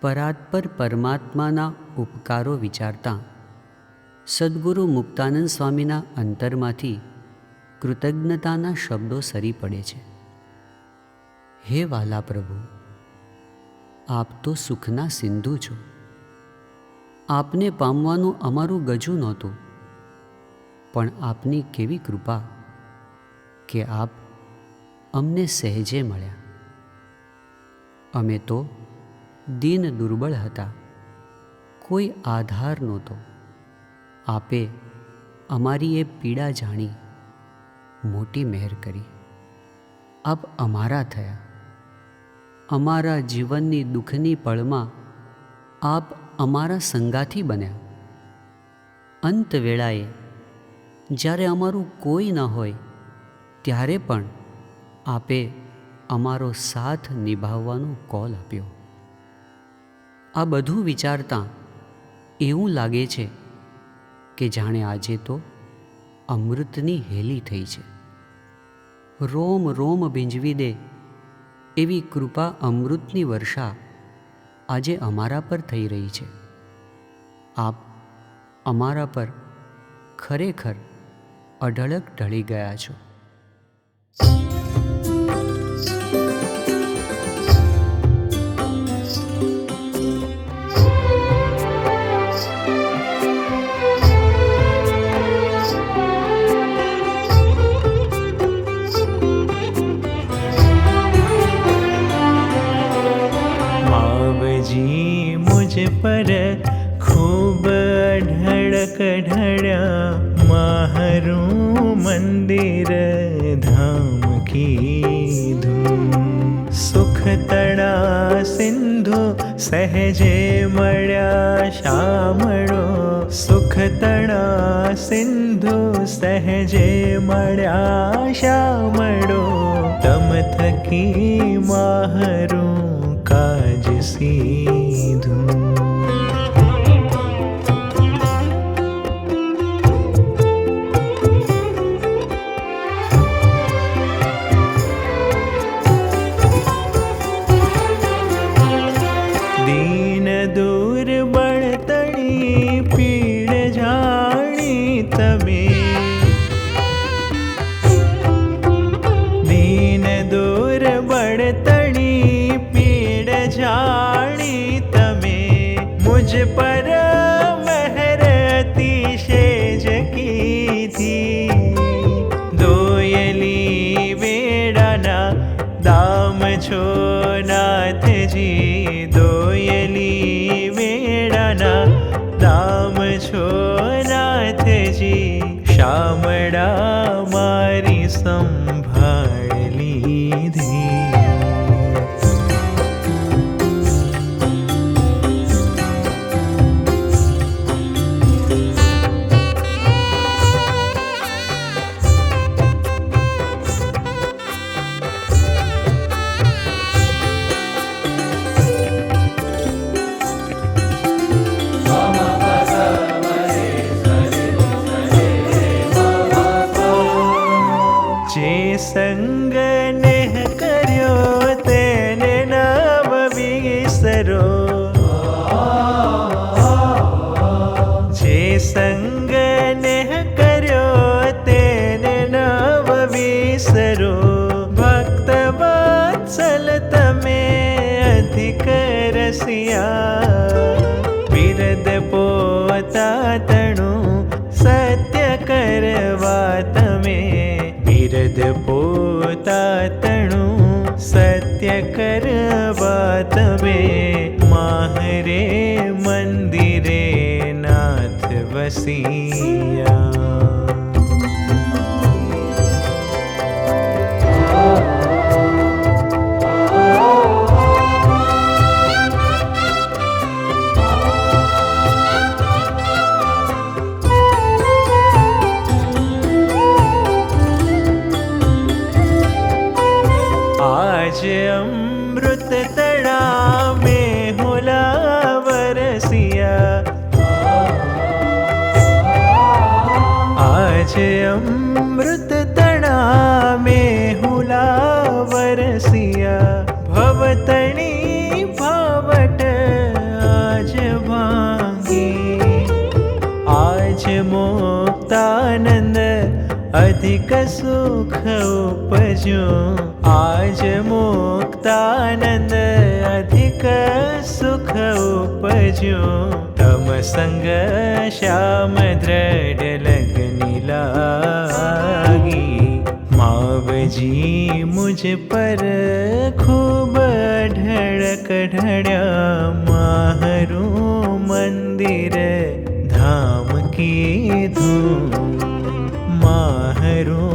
પરાત્પર પરમાત્માના ઉપકારો વિચારતા, સદ્ગુરુ મુક્તાનંદ સ્વામીના અંતરમાંથી કૃતજ્ઞતાના શબ્દો સરી પડે છે. હે વાલા પ્રભુ આપ તો સુખના સિંધુ છો. આપને પામવાનું અમારું ગજું નહોતું, પણ આપની કેવી કૃપા કે આપ અમને સહેજે મળ્યા. અમે તો દીન દુર્બળ હતા. કોઈ આધાર નહોતો. આપે અમારી એ પીડા જાણી, મોટી મહેર કરી. આપ અમારા થયા. અમારા જીવનની દુઃખની પળમાં આપ અમારા સંગાથી બન્યા. અંત વેળાએ જ્યારે અમારું કોઈ ન હોય, ત્યારે પણ આપે અમારો સાથ નિભાવવાનો કોલ આપ્યો. આ બધું વિચારતા એવું લાગે છે કે જાણે આજે તો અમૃતની હેલી થઈ છે. રોમ રોમ ભીંજવી દે એવી કૃપા અમૃતની વર્ષા આજે અમારા પર થઈ રહી છે. આપ અમારા પર ખરેખર અઢળક ઢળી ગયા છો. पर खूब ढळक परब माहरू महरु धाम की धूम। सुख तड़ा सिन्धु सहजे मया शामो सुख तड़ा सिन्धु सहजे मया शामरो कमथकी महरु काजसि સંગ નેહ કર્યો, તેને નામ વિસરો. જે સંગ નેહ કર્યો, તેને નામ વિસરો. ભક્ત વાત્સલ તમે અધિક રસિયા. यदि पोता तनु सत्यबामे माहरे मन्दिरे नाथ वसया अमृत तडामे हुला वरसिया आज अमृत तडामे हुला वरसिया भी भावट आज भाङ्गी आज मोक्तानन्द अधिक सुख उपजो आज मुक्तानन्द अधिक सुख उपजो तृढ लग नीलागी जी मुझ पर खूब ढड़क ढड़ा माहरू पढरकर धाम की धूम। primero